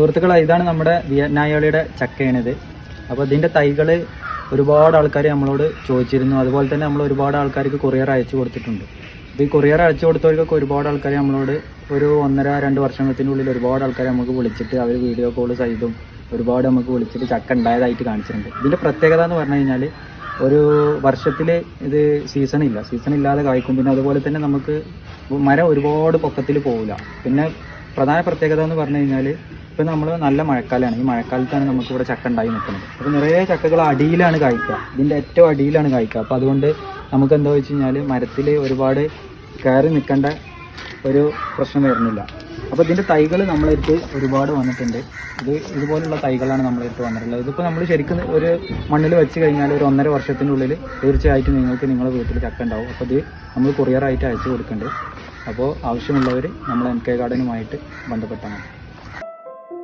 സുഹൃത്തുക്കളെ ഇതാണ് നമ്മുടെ വിയറ്റ്നായാളിയുടെ ചക്കയാണിത്. അപ്പോൾ ഇതിന്റെ തൈകൾ ഒരുപാട് ആൾക്കാർ നമ്മളോട് ചോദിച്ചിരുന്നു. അതുപോലെ തന്നെ നമ്മൾ ഒരുപാട് ആൾക്കാർക്ക് കൊറിയർ അയച്ചു കൊടുത്തിട്ടുണ്ട്. അപ്പോൾ ഈ കൊറിയർ അയച്ചു കൊടുത്തവർക്കൊക്കെ ഒരുപാട് ആൾക്കാർ നമ്മളോട് ഒരു ഒന്നര രണ്ട് വർഷത്തിനുള്ളിൽ ഒരുപാട് ആൾക്കാർ നമുക്ക് വിളിച്ചിട്ട് അവർ വീഡിയോ കോൾ ചെയ്തും ഒരുപാട് നമുക്ക് വിളിച്ചിട്ട് ചക്ക ഉണ്ടായതായിട്ട് കാണിച്ചിട്ടുണ്ട്. ഇതിന്റെ പ്രത്യേകത എന്ന് പറഞ്ഞു കഴിഞ്ഞാൽ ഒരു വർഷത്തിൽ ഇത് സീസൺ ഇല്ല. സീസൺ ഇല്ലാതെ കായ്ക്കും. പിന്നെ അതുപോലെ തന്നെ നമുക്ക് മരം ഒരുപാട് പൊക്കത്തിൽ പോവില്ല. പിന്നെ പ്രധാന പ്രത്യേകത എന്ന് പറഞ്ഞു കഴിഞ്ഞാൽ ഇപ്പം നമ്മൾ നല്ല മഴക്കാലമാണ് ഈ മഴക്കാലത്താണ് നമുക്ക് ഇവിടെ ചക്ക ഉണ്ടായി നിൽക്കുന്നത്. അപ്പോൾ നിറയെ ചക്കകൾ അടിയിലാണ് കായ്ക്കുക. ഇതിന്റെ ഏറ്റവും അടിയിലാണ് കായ്ക്കുക. അപ്പോൾ അതുകൊണ്ട് നമുക്ക് എന്താ വെച്ച് കഴിഞ്ഞാൽ മരത്തിൽ ഒരുപാട് കയറി നിൽക്കേണ്ട ഒരു പ്രശ്നം വരുന്നില്ല. അപ്പോൾ ഇതിന്റെ തൈകൾ നമ്മളെടുത്ത് ഒരുപാട് വന്നിട്ടുണ്ട്. ഇത് ഇതുപോലുള്ള തൈകളാണ് നമ്മളെടുത്ത് വന്നിട്ടുള്ളത്. ഇതിപ്പോൾ നമ്മൾ ശരിക്കും ഒരു മണ്ണിൽ വെച്ച് കഴിഞ്ഞാൽ ഒരു ഒന്നര വർഷത്തിനുള്ളിൽ തീർച്ചയായിട്ടും നിങ്ങൾക്ക് നിങ്ങളുടെ വീട്ടിൽ ചക്ക ഉണ്ടാവും. അപ്പോൾ ഇത് നമ്മൾ കൊറിയറായിട്ട് അയച്ചു കൊടുക്കുന്നുണ്ട് അപ്പോൾ ആവശ്യമുള്ളവർ നമ്മൾ എൻ കെ ഗാർഡനുമായിട്ട് ബന്ധപ്പെട്ടാൽ മതി